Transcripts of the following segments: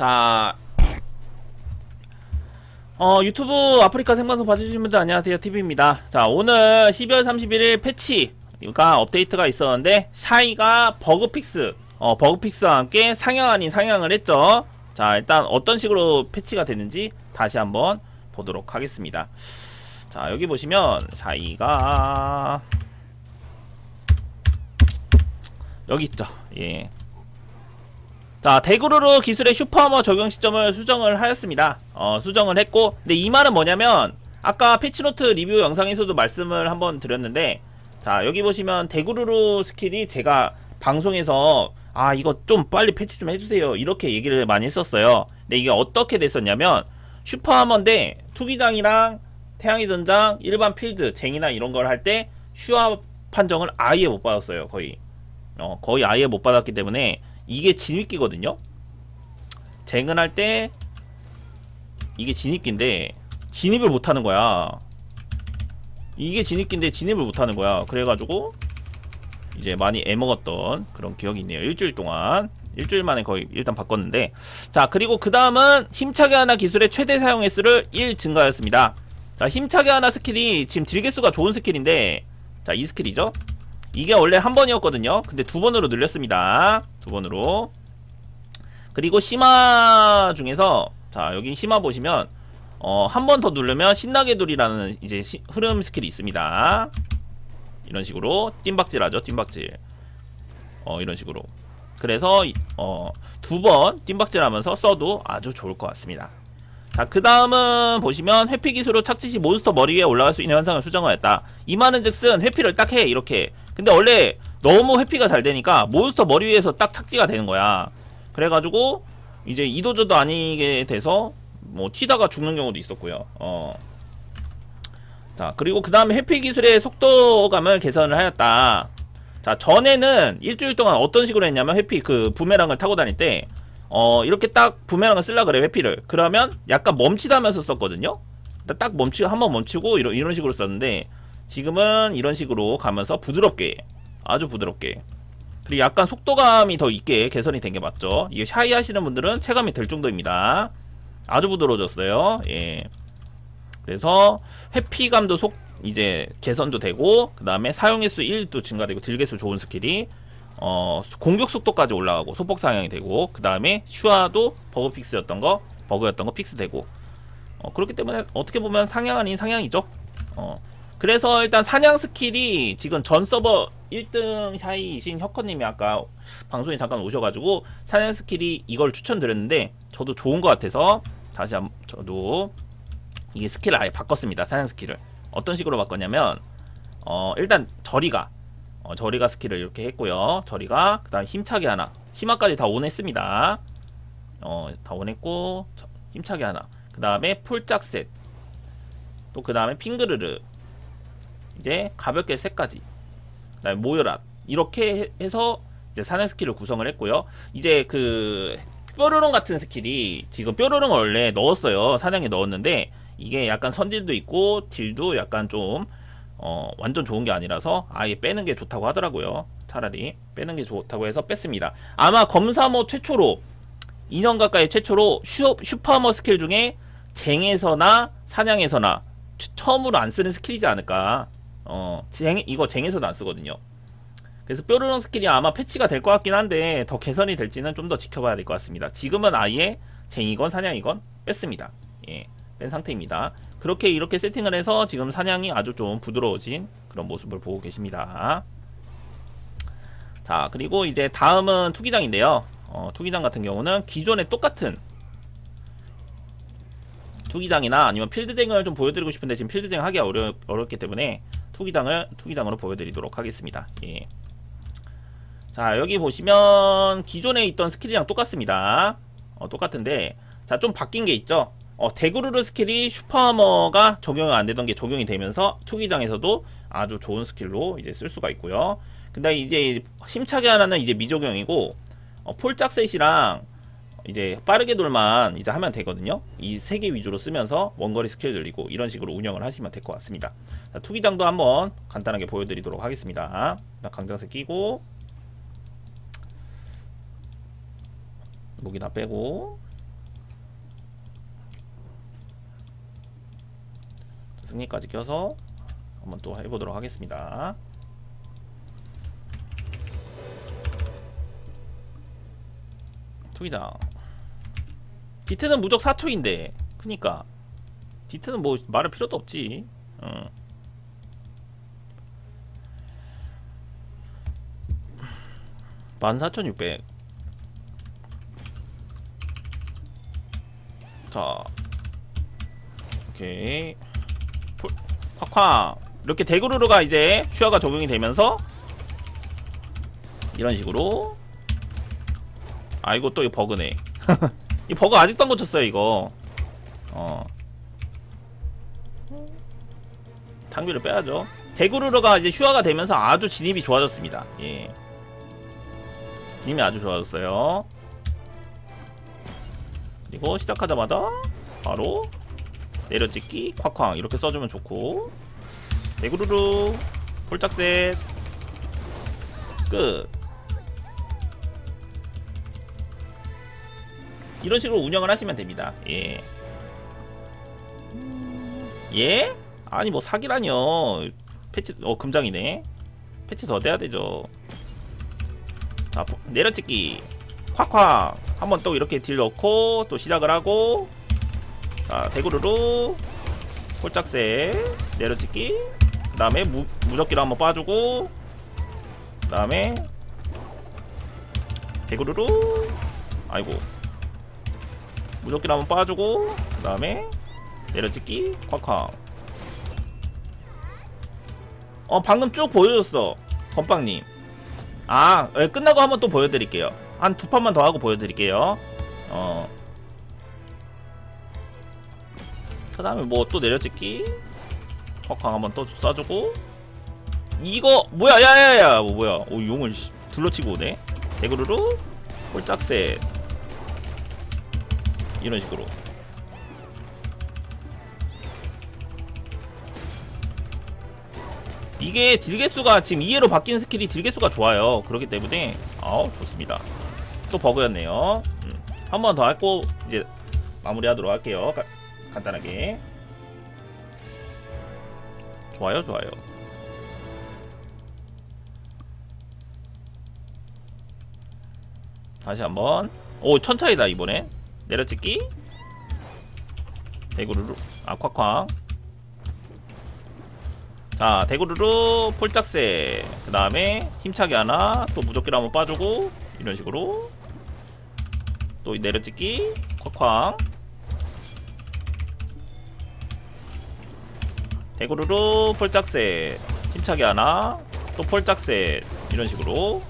자, 어, 유튜브 아프리카 생방송 봐주시는 분들 안녕하세요. TV입니다. 자, 오늘 12월 31일 패치가 업데이트가 있었는데, 샤이가 버그픽스, 어, 버그픽스와 함께 상향 아닌 상향을 했죠. 자, 일단 어떤 식으로 패치가 됐는지 다시 한번 보도록 하겠습니다. 자, 여기 보시면, 샤이가, 여기 있죠. 예. 자, 데그루르 기술의 슈퍼하머 적용 시점을 수정을 하였습니다. 어, 수정을 했고, 근데 이 말은 뭐냐면, 아까 패치노트 리뷰 영상에서도 말씀을 한번 드렸는데, 자, 여기 보시면 데그루르 스킬이 제가 방송에서, 아, 이거 좀 빨리 패치 좀 해주세요. 이렇게 얘기를 많이 했었어요. 근데 이게 어떻게 됐었냐면, 슈퍼하머인데, 투기장이랑 태양의 전장, 일반 필드, 쟁이나 이런 걸 할 때, 슈아 판정을 아예 못 받았어요, 거의. 어, 거의 아예 못 받았기 때문에, 이게 진입기거든요. 쟁은 할때 이게 진입기인데 진입을 못 하는 거야. 이게 진입기인데 진입을 못 하는 거야. 그래가지고 이제 많이 애먹었던 그런 기억이 있네요. 일주일 동안 일주일 만에 거의 일단 바꿨는데 자 그리고 그 다음은 힘차게 하나 기술의 최대 사용 횟수를 1 증가하였습니다. 자 힘차게 하나 스킬이 지금 딜개수가 좋은 스킬인데 자 이 스킬이죠. 이게 원래 한 번이었거든요. 근데 두 번으로 늘렸습니다. 두 번으로. 그리고 심화 중에서 자 여기 심화 보시면 어, 한 번 더 누르면 신나게 돌이라는 이제 시, 흐름 스킬이 있습니다. 이런 식으로 뜀박질 하죠. 뜀박질. 어 이런 식으로. 그래서 어, 두 번 뜀박질 하면서 써도 아주 좋을 것 같습니다. 자, 그 다음은 보시면 회피 기술로 착지 시 몬스터 머리 위에 올라갈 수 있는 현상을 수정하였다. 이 말은 즉슨 회피를 딱 해, 이렇게. 근데 원래 너무 회피가 잘 되니까 몬스터 머리 위에서 딱 착지가 되는 거야. 그래가지고 이제 이도저도 아니게 돼서 뭐 튀다가 죽는 경우도 있었고요. 어. 자, 그리고 그 다음에 회피 기술의 속도감을 개선을 하였다. 자, 전에는 일주일 동안 어떤 식으로 했냐면 회피 그 부메랑을 타고 다닐 때 어, 이렇게 딱 부메랑을 쓸라 그래, 회피를. 그러면 약간 멈칫하면서 썼거든요? 딱 멈추고, 한 번 멈추고, 이런, 이런 식으로 썼는데, 지금은 이런 식으로 가면서 부드럽게, 아주 부드럽게. 그리고 약간 속도감이 더 있게 개선이 된 게 맞죠? 이게 샤이 하시는 분들은 체감이 될 정도입니다. 아주 부드러워졌어요. 예. 그래서 회피감도 속, 이제 개선도 되고, 그 다음에 사용횟수 1도 증가되고, 딜개수 좋은 스킬이 어, 공격 속도까지 올라가고 소폭 상향이 되고 그 다음에 슈아도 버그 픽스였던 거 버그였던 거 픽스 되고 어, 그렇기 때문에 어떻게 보면 상향 아닌 상향이죠. 어, 그래서 일단 사냥 스킬이 지금 전 서버 1등 샤이이신 혁커님이 아까 방송에 잠깐 오셔가지고 사냥 스킬이 이걸 추천드렸는데 저도 좋은 것 같아서 다시 한번 저도 이게 스킬을 아예 바꿨습니다. 사냥 스킬을 어떤 식으로 바꿨냐면 어, 일단 저리가 어, 저리가 스킬을 이렇게 했고요. 저리가 그 다음 힘차게 하나 심화까지 다 온했습니다. 어, 다 온했고 저, 힘차게 하나. 그 다음에 풀짝셋. 또 그 다음에 핑그르르. 이제 가볍게. 그다음에 모여라. 이렇게 해서 이제 사냥 스킬을 구성을 했고요. 이제 그 뾰로롱 같은 스킬이 지금 뾰로롱 원래 넣었어요. 사냥에 넣었는데 이게 약간 선딜도 있고 딜도 약간 좀 어, 완전 좋은 게 아니라서 아예 빼는 게 좋다고 하더라고요. 차라리 빼는 게 좋다고 해서 뺐습니다. 아마 검사모 최초로 2년 가까이 최초로 슈, 슈퍼머 스킬 중에 쟁에서나 사냥에서나 처- 처음으로 안 쓰는 스킬이지 않을까. 어, 쟁, 이거 쟁에서도 안 쓰거든요. 그래서 뾰로롱 스킬이 아마 패치가 될 것 같긴 한데 더 개선이 될지는 좀 더 지켜봐야 될 것 같습니다. 지금은 아예 쟁이건 사냥이건 뺐습니다. 예, 뺀 상태입니다. 그렇게 이렇게 세팅을 해서 지금 사냥이 아주 좀 부드러워진 그런 모습을 보고 계십니다. 자, 그리고 이제 다음은 투기장인데요. 어, 투기장 같은 경우는 기존에 똑같은 투기장이나 아니면 필드쟁을 좀 보여드리고 싶은데 지금 필드쟁 하기 어려, 어렵기 때문에 투기장을 투기장으로 보여드리도록 하겠습니다. 예. 자, 여기 보시면 기존에 있던 스킬이랑 똑같습니다. 어, 똑같은데 자, 좀 바뀐 게 있죠. 어, 데그루르 스킬이 슈퍼하머가 적용이 안 되던 게 적용이 되면서 투기장에서도 아주 좋은 스킬로 이제 쓸 수가 있고요. 근데 이제 힘차게 하나는 이제 미적용이고 어, 폴짝셋이랑 이제 빠르게 돌만 이제 하면 되거든요. 이 세 개 위주로 쓰면서 원거리 스킬 늘리고 이런 식으로 운영을 하시면 될 것 같습니다. 자, 투기장도 한번 간단하게 보여드리도록 하겠습니다. 강장세 끼고 무기 다 빼고 승리까지 껴서 한번 또 해보도록 하겠습니다. 투기장 디트는 무적 4초인데. 그니까. 디트는 뭐 말할 필요도 없지. 어. 만 사천육백. 자. 오케이. 풀- 콱콱. 이렇게 대구르르가 이제 슈아가 적용이 되면서 이런 식으로. 아 이거 또이 버그네 이 버그 아직도 안 고쳤어요 이거. 어. 장비를 빼야죠. 대구르르가 이제 슈아가 되면서 아주 진입이 좋아졌습니다. 예. 진입이 아주 좋아졌어요. 그리고 시작하자마자 바로 내려찍기 콱콱 이렇게 써주면 좋고. 대구르르 폴짝셋. 끝 이런 식으로 운영을 하시면 됩니다. 예. 예? 아니 뭐 사기라뇨. 패치 어 금장이네. 패치 더 돼야 되죠. 자 포- 내려찍기 콱콱 한번 또 이렇게 딜 넣고 또 시작을 하고 자 대구르르 홀짝새 내려찍기 그 다음에 무적기로 한번 빠주고 그 다음에 대구르르 아이고 무적기로 한번 빠주고 그 다음에 내려찍기. 콱콱 어 방금 쭉 보여줬어 건빵님. 아 예, 끝나고 한번 또 보여드릴게요. 한 두 판만 더 하고 보여드릴게요. 어. 그 다음에 뭐 또 내려찍기. 콱콱 한번 또 쏴주고. 이거 뭐야 야야야 뭐 뭐야. 오 용을 씨, 둘러치고 오네. 대구르르 홀짝셋 이런 식으로. 이게 딜개수가 지금 2회로 바뀐 스킬이 딜개수가 좋아요. 그렇기 때문에 아우 좋습니다. 또 버그였네요. 음. 한번 더 하고 이제 마무리하도록 할게요. 가- 간단하게. 좋아요 좋아요. 다시 한번. 오 천차이다 이번에 내려찍기. 대구르르 아 콱콱. 자 대구르르 폴짝새. 그 다음에 힘차게 하나 또 무적기로 한번 빠주고 이런 식으로. 또 내려찍기. 콱콱. 대구르르 폴짝새. 힘차게 하나 또 폴짝새. 이런 식으로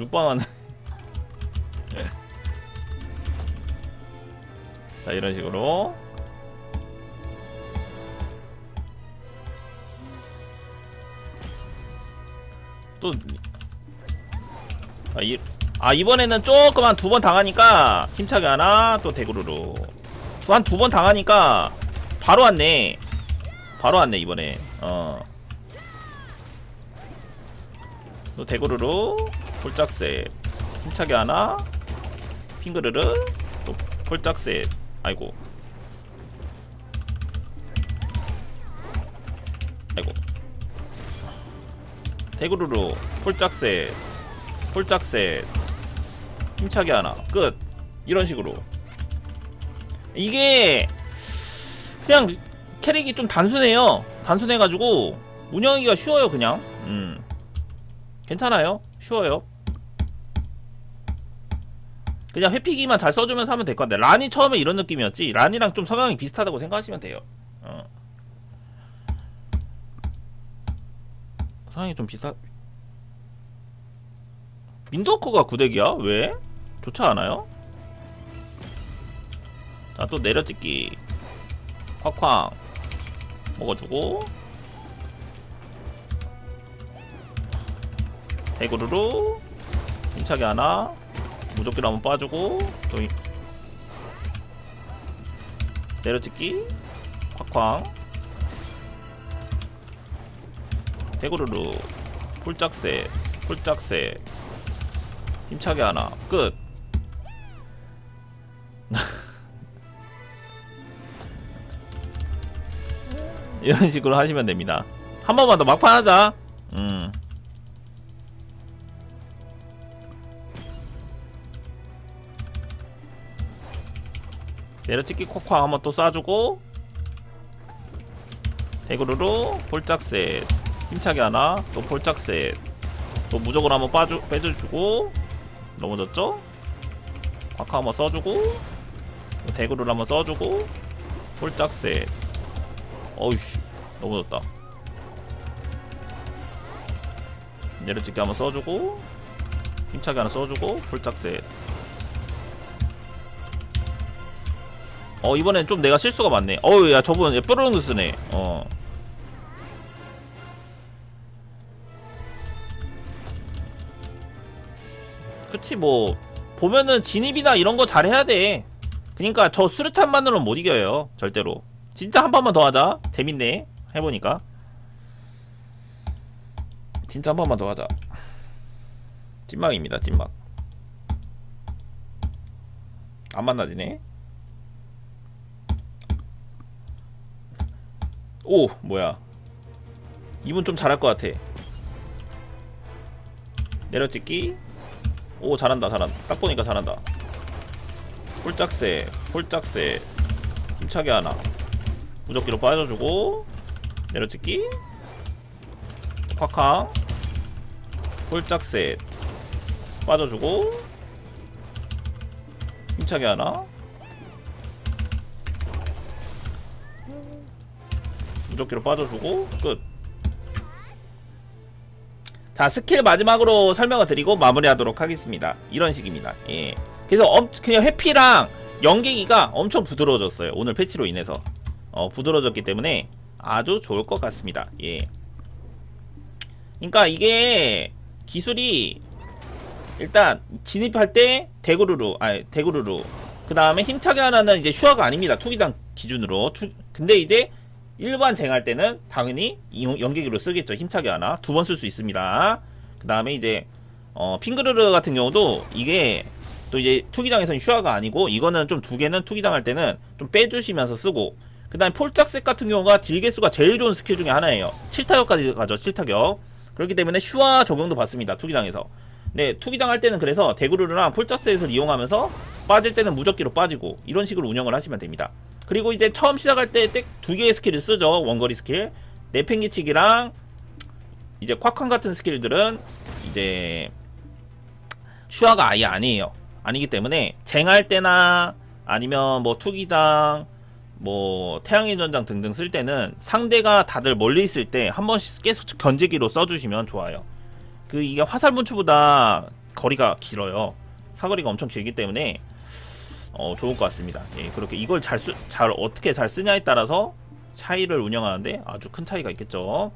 룩방하는 자 이런 식으로. 또 아, 이, 아 이번에는 조금 한 두 번 당하니까 힘차게 하나? 또 대구르로. 한두 번 당하니까 바로 왔네. 바로 왔네 이번에. 어또 대구르로 폴짝셋. 힘차게 하나. 핑그르르. 또 폴짝셋. 아이고. 아이고. 대구르로 폴짝셋. 폴짝셋. 힘차게 하나. 끝. 이런 식으로. 이게 그냥 캐릭이 좀 단순해요. 단순해가지고 운영하기가 쉬워요 그냥. 음. 괜찮아요. 쉬워요 그냥 회피기만 잘 써주면서 하면 될것 같아 란이 처음에 이런 느낌이었지 란이랑 좀 성향이 비슷하다고 생각하시면 돼요 어. 성향이 좀 비슷하 민더커가 구덱이야? 왜? 좋지 않아요? 자 또 내려찍기 콱콱 먹어주고 대구르르 힘차게 하나 무조건 한번 빠주고 또 이... 내려찍기. 콱쾅, 대구르르. 폴짝새 폴짝새. 힘차게 하나. 끝. 이런 식으로 하시면 됩니다. 한 번만 더 막판 하자. 음. 내려찍기 콱콱 한번 또 쏴주고. 대구르로 볼짝셋. 힘차게 하나 또 볼짝셋. 또 무적으로 한번 빠주, 빼줘주고. 넘어졌죠? 콱콱 한번 써주고. 대구를 한번 써주고. 홀짝셋. 어이씨 넘어졌다. 내려찍기 한번 써주고. 힘차게 하나 써주고. 홀짝셋 어 이번엔 좀 내가 실수가 많네. 어우 야 저분 얘 뾰로롱 쓰네. 어. 그치 뭐 보면은 진입이나 이런 거 잘해야 돼. 그니까 저 수류탄만으로는 못 이겨요 절대로. 진짜 한 번만 더 하자. 재밌네 해보니까. 진짜 한 번만 더 하자. 찐막입니다 찐막. 안 만나지네 오 뭐야. 이분 좀 잘할 것 같아. 내려찍기. 오 잘한다 잘한다 딱 보니까 잘한다. 홀짝새 홀짝새. 힘차게 하나. 무적기로 빠져주고 내려찍기. 콱쾅 홀짝새. 빠져주고. 힘차게 하나 무적기로 빠져주고 끝. 자 스킬 마지막으로 설명을 드리고 마무리하도록 하겠습니다. 이런 식입니다. 예. 그래서 엄, 그냥 회피랑 연계기가 엄청 부드러워졌어요. 오늘 패치로 인해서 어, 부드러워졌기 때문에 아주 좋을 것 같습니다. 예. 그러니까 이게 기술이 일단 진입할 때 대구르르 아니 대구르르 그 다음에 힘차게 하나는 이제 슈아가 아닙니다. 투기장 기준으로 투, 근데 이제 일반 쟁할 때는 당연히 이 연계기로 쓰겠죠. 힘차게 하나 두 번 쓸 수 있습니다. 그 다음에 이제 어, 핑그르르 같은 경우도 이게 또 이제 투기장에서는 슈아가 아니고 이거는 좀 두 개는 투기장 할 때는 좀 빼주시면서 쓰고 그 다음에 폴짝색 같은 경우가 딜개수가 제일 좋은 스킬 중에 하나예요 7타격까지 가죠 7타격 그렇기 때문에 슈아 적용도 받습니다 투기장에서 네 투기장 할 때는 그래서 대구르르랑 폴짝셋을 이용하면서 빠질 때는 무적기로 빠지고 이런 식으로 운영을 하시면 됩니다 그리고 이제 처음 시작할 때 두 개의 스킬을 쓰죠 원거리 스킬 내팽개치기랑 이제 콱쾅 같은 스킬들은 이제 슈아가 아예 아니에요 아니기 때문에 쟁할 때나 아니면 뭐 투기장 뭐 태양의 전장 등등 쓸 때는 상대가 다들 멀리 있을 때 한 번씩 계속 견제기로 써주시면 좋아요. 그 이게 화살 분추보다 거리가 길어요. 사거리가 엄청 길기 때문에 어 좋을 것 같습니다. 예, 그렇게 이걸 잘, 쓰, 잘 어떻게 잘 쓰냐에 따라서 차이를 운영하는데 아주 큰 차이가 있겠죠.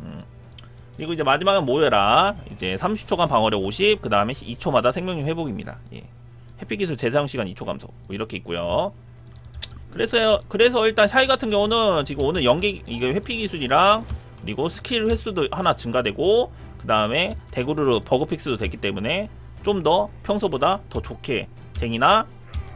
음. 그리고 이제 마지막은 모여라. 이제 30초간 방어력 50, 그 다음에 2초마다 생명력 회복입니다. 예. 해피 기술 재사용 시간 2초 감소. 뭐 이렇게 있고요. 그래서 그래서 일단 샤이 같은 경우는 지금 오늘 연계 이게 회피 기술이랑 그리고 스킬 횟수도 하나 증가되고 그 다음에 대구르르 버그 픽스도 됐기 때문에 좀 더 평소보다 더 좋게 쟁이나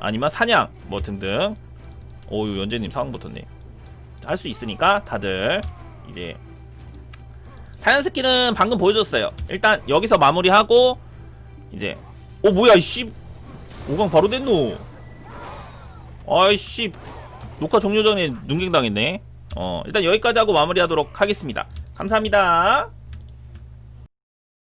아니면 사냥 뭐 등등. 오유 연재님 상황 붙었네 할 수 있으니까 다들 이제 사냥 스킬은 방금 보여줬어요. 일단 여기서 마무리하고 이제 어 뭐야 이씨. 5강 바로 됐노. 아이씨. 녹화 종료 전에 눈갱 당했네. 어 일단 여기까지 하고 마무리하도록 하겠습니다. 감사합니다